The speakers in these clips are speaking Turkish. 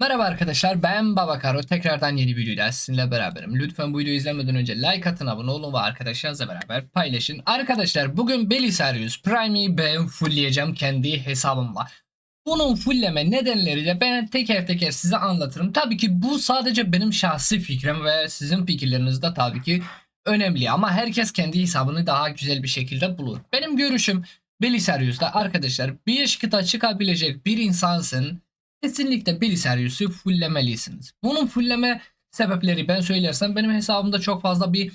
Merhaba arkadaşlar ben Babakaro tekrardan yeni bir videoyla sizinle beraberim. Lütfen bu videoyu izlemeden önce like atın abone olun ve arkadaşlarınızla beraber paylaşın. Arkadaşlar bugün Belisarius Prime'i ben fullleyeceğim kendi hesabımla. Bunun fullleme nedenleri de ben teker teker size anlatırım. Tabii ki bu sadece benim şahsi fikrim ve sizin fikirleriniz de tabii ki önemli. Ama herkes kendi hesabını daha güzel bir şekilde bulur. Benim görüşüm Belisarius'ta arkadaşlar bir kıta çıkabilecek bir insansın kesinlikle Belisarius'u fulllemelisiniz. Bunun fullleme sebepleri ben söylersem benim hesabımda çok fazla bir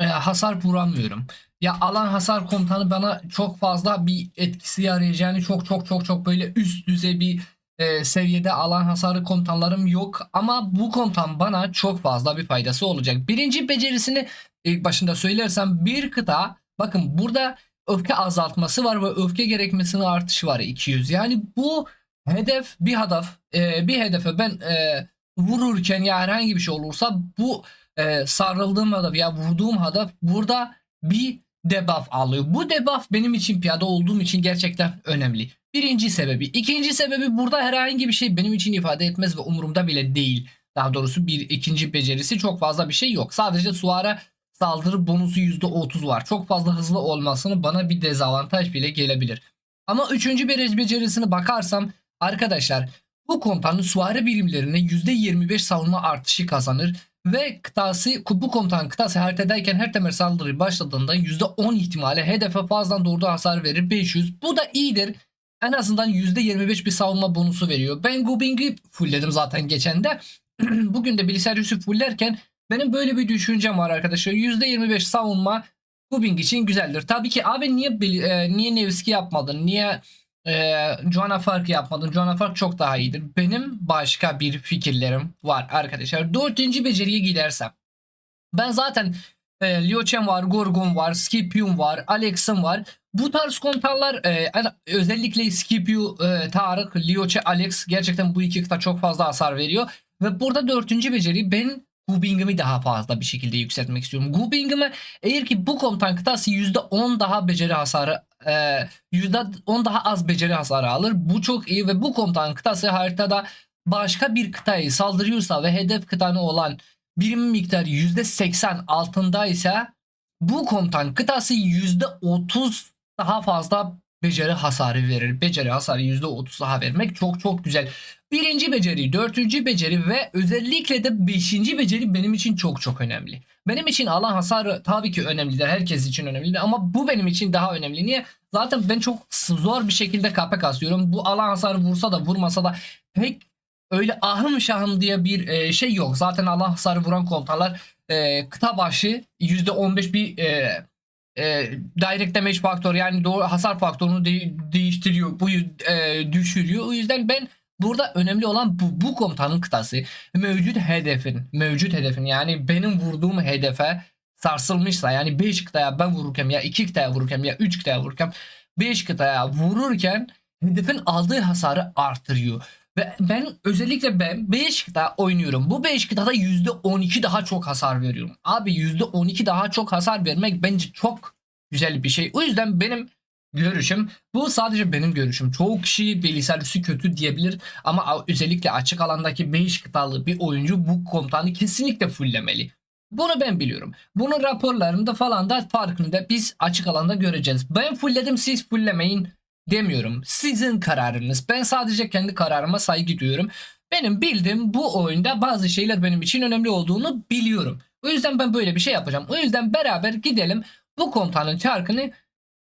e, hasar vuramıyorum. Ya alan hasar komutanı bana çok fazla bir etkisi yarayacağını çok çok çok çok böyle üst düzey bir e, seviyede alan hasarı komutanlarım yok. Ama bu komutan bana çok fazla bir faydası olacak. Birinci becerisini ilk başında söylersem bir kıta bakın burada öfke azaltması var ve öfke gerekmesinin artışı var 200. Yani bu hedef bir hedef e, bir hedefe ben e, vururken ya herhangi bir şey olursa bu e, sarıldığım hedef ya vurduğum hedef burada bir debuff alıyor. Bu debuff benim için piyade olduğum için gerçekten önemli. Birinci sebebi. İkinci sebebi burada herhangi bir şey benim için ifade etmez ve umurumda bile değil. Daha doğrusu bir ikinci becerisi çok fazla bir şey yok. Sadece Suara saldırı bonusu %30 var. Çok fazla hızlı olmasını bana bir dezavantaj bile gelebilir. Ama üçüncü bir becerisine bakarsam arkadaşlar bu komutanın suari birimlerine %25 savunma artışı kazanır ve kıtası bu komutan kıtası haritadayken her temel saldırı başladığında %10 ihtimalle hedefe fazladan doğru hasar verir 500. Bu da iyidir. En azından %25 bir savunma bonusu veriyor. Ben Gubing'i fullledim zaten geçen de. Bugün de Belisarius'u fullerken benim böyle bir düşüncem var arkadaşlar. %25 savunma Gubing için güzeldir. Tabii ki abi niye e, niye Nevski yapmadın? Niye e, Joanna Fark yapmadın? Joanna Fark çok daha iyidir. Benim başka bir fikirlerim var arkadaşlar. Dördüncü beceriye gidersem. Ben zaten e, Liu Chen var, Gorgon var, Scipion var, Alex'im var. Bu tarz komutanlar e, özellikle Scipio, e, Tarık, Liu Chen, Alex gerçekten bu iki kıta çok fazla hasar veriyor. Ve burada dördüncü beceri ben Gubing'imi daha fazla bir şekilde yükseltmek istiyorum. Gubing'imi eğer ki bu komutan kıtası %10 daha beceri hasarı e, %10 daha az beceri hasarı alır. Bu çok iyi ve bu komutan kıtası haritada başka bir kıtayı saldırıyorsa ve hedef kıtanı olan birim miktarı %80 altındaysa bu komutan kıtası %30 daha fazla beceri hasarı verir. Beceri hasarı %30 daha vermek çok çok güzel. Birinci beceri, dördüncü beceri ve özellikle de beşinci beceri benim için çok çok önemli. Benim için alan hasarı tabii ki önemlidir. Herkes için önemlidir ama bu benim için daha önemli. Niye? Zaten ben çok zor bir şekilde KP kasıyorum. Bu alan hasarı vursa da vurmasa da pek öyle ahım şahım diye bir e, şey yok. Zaten alan hasarı vuran komutanlar e, kıta başı %15 bir e, e, direct damage faktör yani doğru hasar faktörünü de- değiştiriyor. Bu e, düşürüyor. O yüzden ben burada önemli olan bu, bu komutanın kıtası mevcut hedefin mevcut hedefin yani benim vurduğum hedefe sarsılmışsa yani 5 kıtaya ben vururken ya 2 kıtaya vururken ya 3 kıtaya vururken 5 kıtaya vururken hedefin aldığı hasarı artırıyor. Ve ben özellikle ben 5 kıta oynuyorum. Bu 5 kıtada %12 daha çok hasar veriyorum. Abi %12 daha çok hasar vermek bence çok güzel bir şey. O yüzden benim görüşüm bu sadece benim görüşüm. Çoğu kişi Belisarius'u kötü diyebilir ama özellikle açık alandaki 5 kıtalı bir oyuncu bu komutanı kesinlikle fulllemeli. Bunu ben biliyorum. Bunun raporlarında falan da farkında biz açık alanda göreceğiz. Ben fullledim siz fulllemeyin demiyorum. Sizin kararınız. Ben sadece kendi kararıma saygı duyuyorum. Benim bildiğim bu oyunda bazı şeyler benim için önemli olduğunu biliyorum. O yüzden ben böyle bir şey yapacağım. O yüzden beraber gidelim bu komutanın çarkını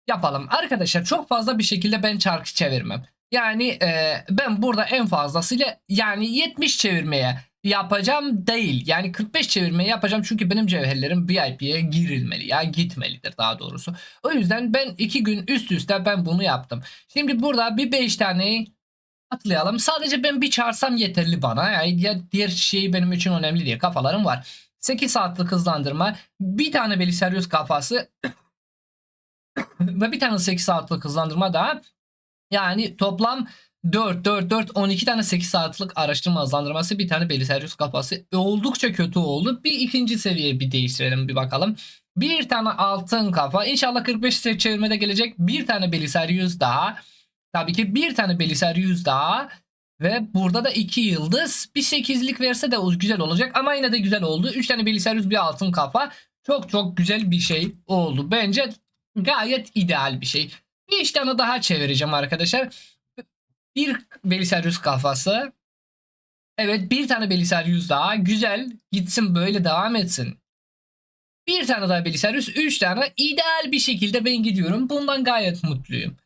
yapalım. Arkadaşlar çok fazla bir şekilde ben çarkı çevirmem. Yani e, ben burada en fazlasıyla yani 70 çevirmeye yapacağım değil. Yani 45 çevirmeye yapacağım çünkü benim cevherlerim VIP'ye girilmeli ya gitmelidir daha doğrusu. O yüzden ben 2 gün üst üste ben bunu yaptım. Şimdi burada bir 5 tane atlayalım. Sadece ben bir çağırsam yeterli bana. Yani ya diğer şey benim için önemli diye kafalarım var. 8 saatlik hızlandırma, bir tane Belisarius kafası ve bir tane 8 saatlik hızlandırma daha. Yani toplam 4 4 4 12 tane 8 saatlik araştırma hızlandırması bir tane Belisarius kafası oldukça kötü oldu. Bir ikinci seviye bir değiştirelim bir bakalım. Bir tane altın kafa inşallah 45 çevirmede gelecek. Bir tane Belisarius daha. Tabii ki bir tane Belisarius daha. Ve burada da 2 yıldız. Bir 8'lik verse de güzel olacak. Ama yine de güzel oldu. 3 tane bilgisayar bir altın kafa. Çok çok güzel bir şey oldu. Bence gayet ideal bir şey. Bir tane daha çevireceğim arkadaşlar. Bir bilgisayar kafası. Evet bir tane yüz daha. Güzel. Gitsin böyle devam etsin. Bir tane daha yüz. Üç tane. ideal bir şekilde ben gidiyorum. Bundan gayet mutluyum.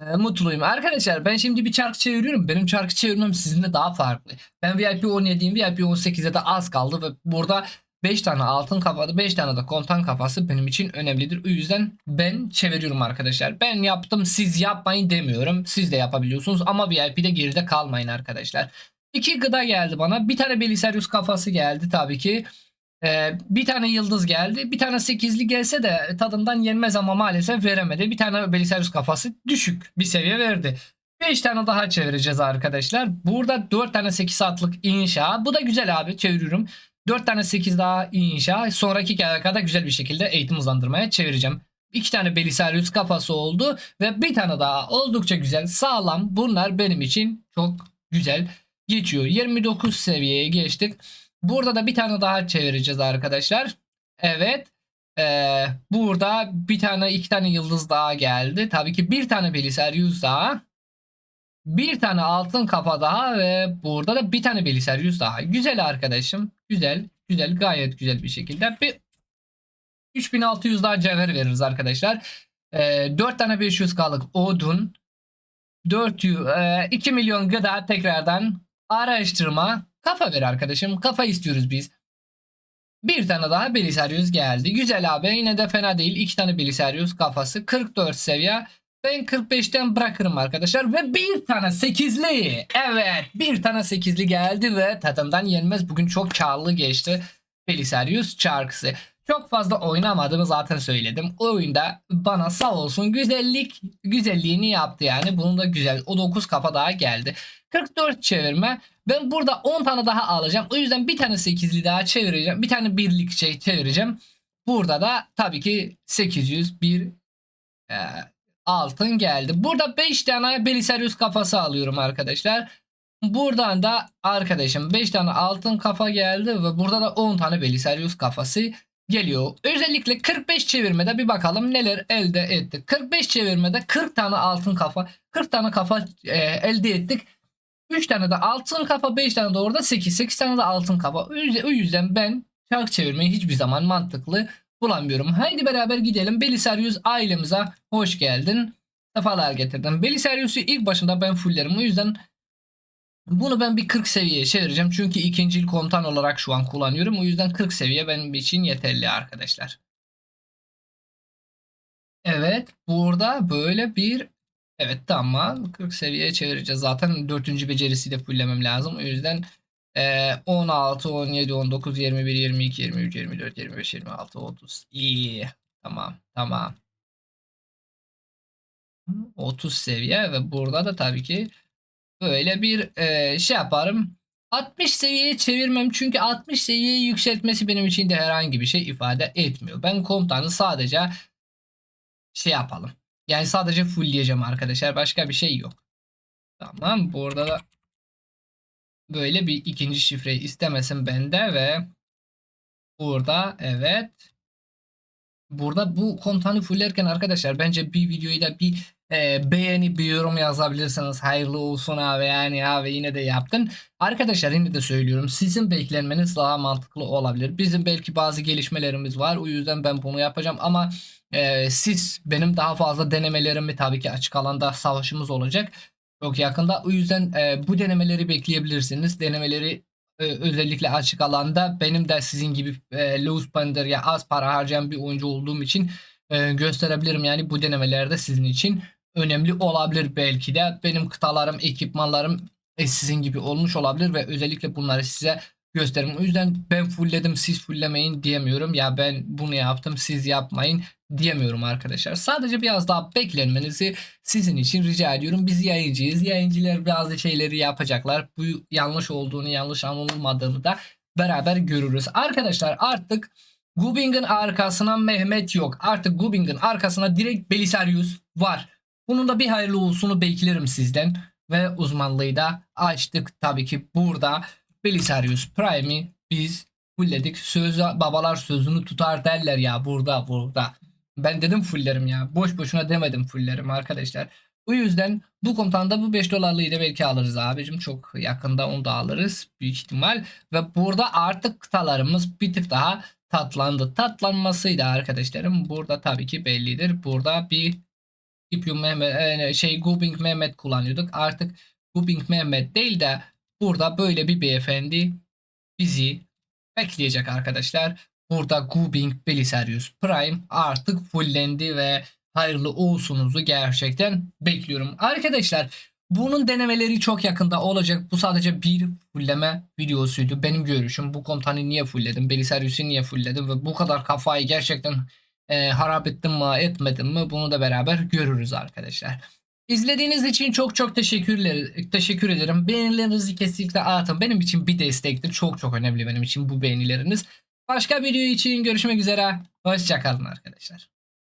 Ee, mutluyum. Arkadaşlar ben şimdi bir çark çeviriyorum. Benim çarkı çevirmem sizinle daha farklı. Ben VIP 17'yim. VIP 18'e de az kaldı ve burada 5 tane altın kafada 5 tane de kontan kafası benim için önemlidir. O yüzden ben çeviriyorum arkadaşlar. Ben yaptım siz yapmayın demiyorum. Siz de yapabiliyorsunuz ama VIP'de geride kalmayın arkadaşlar. İki gıda geldi bana. Bir tane Belisarius kafası geldi tabii ki. Ee, bir tane yıldız geldi. Bir tane sekizli gelse de tadından yenmez ama maalesef veremedi. Bir tane Belisarius kafası düşük bir seviye verdi. 5 tane daha çevireceğiz arkadaşlar. Burada 4 tane 8 saatlik inşa. Bu da güzel abi çeviriyorum. 4 tane 8 daha inşa. Sonraki kadar güzel bir şekilde eğitim hızlandırmaya çevireceğim. 2 tane Belisarius kafası oldu ve bir tane daha oldukça güzel sağlam. Bunlar benim için çok güzel geçiyor. 29 seviyeye geçtik. Burada da bir tane daha çevireceğiz arkadaşlar. Evet. Ee, burada bir tane iki tane yıldız daha geldi. Tabii ki bir tane Belisarius daha. Bir tane altın kafa daha ve burada da bir tane Belisarius daha. Güzel arkadaşım. Güzel. Güzel. Gayet güzel bir şekilde. Bir 3600 daha cevher veririz arkadaşlar. Ee, 4 tane 500K'lık odun. 400, e, 2 milyon gıda tekrardan araştırma. Kafa ver arkadaşım. Kafa istiyoruz biz. Bir tane daha Belisarius geldi. Güzel abi. Yine de fena değil. İki tane Belisarius kafası. 44 seviye. Ben 45'ten bırakırım arkadaşlar. Ve bir tane 8'li. Evet. Bir tane 8'li geldi ve tadından yenmez. Bugün çok karlı geçti. Belisarius çarkısı. Çok fazla oynamadığımı zaten söyledim. O oyunda bana sağ olsun güzellik güzelliğini yaptı yani. Bunun da güzel. O 9 kafa daha geldi. 44 çevirme. Ben burada 10 tane daha alacağım. O yüzden bir tane 8'li daha çevireceğim. Bir tane birlik şey çevireceğim. Burada da tabii ki 801 e, altın geldi. Burada 5 tane Belisarius kafası alıyorum arkadaşlar. Buradan da arkadaşım 5 tane altın kafa geldi ve burada da 10 tane Belisarius kafası geliyor. Özellikle 45 çevirmede bir bakalım neler elde ettik. 45 çevirmede 40 tane altın kafa, 40 tane kafa e, elde ettik. 3 tane de altın kafa 5 tane de orada 8. 8 tane de altın kafa. O yüzden, ben çark çevirmeyi hiçbir zaman mantıklı bulamıyorum. Haydi beraber gidelim. Belisarius ailemize hoş geldin. Sefalar getirdin. Belisarius'u ilk başında ben fullerim. O yüzden bunu ben bir 40 seviyeye çevireceğim. Çünkü ikinci komutan olarak şu an kullanıyorum. O yüzden 40 seviye benim için yeterli arkadaşlar. Evet. Burada böyle bir Evet tamam. 40 seviyeye çevireceğiz. Zaten 4. becerisi de fullemem lazım. O yüzden e, 16, 17, 19, 21, 22, 23, 24, 25, 26, 30. İyi. Tamam. Tamam. 30 seviye ve burada da tabii ki böyle bir e, şey yaparım. 60 seviyeye çevirmem çünkü 60 seviyeyi yükseltmesi benim için de herhangi bir şey ifade etmiyor. Ben komutanı sadece şey yapalım. Yani sadece fullleyeceğim arkadaşlar. Başka bir şey yok. Tamam. Burada da böyle bir ikinci şifreyi istemesin bende ve burada evet burada bu komutanı fullerken arkadaşlar bence bir videoyu da bir e, beğeni bir yorum yazabilirsiniz. Hayırlı olsun abi yani abi yine de yaptın. Arkadaşlar yine de söylüyorum sizin beklenmeniz daha mantıklı olabilir. Bizim belki bazı gelişmelerimiz var. O yüzden ben bunu yapacağım ama e, siz benim daha fazla denemelerimi tabii ki açık alanda savaşımız olacak. Çok yakında. O yüzden e, bu denemeleri bekleyebilirsiniz. Denemeleri e, özellikle açık alanda benim de sizin gibi e, low spender ya az para harcayan bir oyuncu olduğum için e, gösterebilirim. Yani bu denemelerde sizin için önemli olabilir belki de. Benim kıtalarım, ekipmanlarım e, sizin gibi olmuş olabilir ve özellikle bunları size gösteririm. O yüzden ben fullledim siz fulllemeyin diyemiyorum. Ya ben bunu yaptım siz yapmayın diyemiyorum arkadaşlar. Sadece biraz daha beklenmenizi sizin için rica ediyorum. Biz yayıncıyız. Yayıncılar bazı şeyleri yapacaklar. Bu yanlış olduğunu, yanlış anılmadığını da beraber görürüz. Arkadaşlar artık Gubing'in arkasına Mehmet yok. Artık Gubing'in arkasına direkt Belisarius var. Bunun da bir hayırlı olsunu beklerim sizden. ve uzmanlığı da açtık. Tabii ki burada Belisarius Prime'i biz fullledik. Söz, babalar sözünü tutar derler ya burada burada. Ben dedim fullerim ya. Boş boşuna demedim fullerim arkadaşlar. Bu yüzden bu komutanda bu 5 dolarlıyı da belki alırız abicim. Çok yakında onu da alırız büyük ihtimal. Ve burada artık kıtalarımız bir tık daha tatlandı. Tatlanmasıydı arkadaşlarım. Burada tabii ki bellidir. Burada bir İpyum Mehmet e, şey Gubing Mehmet kullanıyorduk. Artık Gubing Mehmet değil de burada böyle bir beyefendi bizi bekleyecek arkadaşlar. Burada Gubing Belisarius Prime artık fullendi ve hayırlı olsunuzu gerçekten bekliyorum. Arkadaşlar bunun denemeleri çok yakında olacak. Bu sadece bir fulleme videosuydu. Benim görüşüm bu komutanı niye fullledim, Belisarius'u niye fullledim ve bu kadar kafayı gerçekten e, harap ettim mi etmedim mi bunu da beraber görürüz arkadaşlar. İzlediğiniz için çok çok teşekkürler teşekkür ederim. Beğenilerinizi kesinlikle atın. Benim için bir destektir. Çok çok önemli benim için bu beğenileriniz. Başka video için görüşmek üzere. Hoşçakalın arkadaşlar.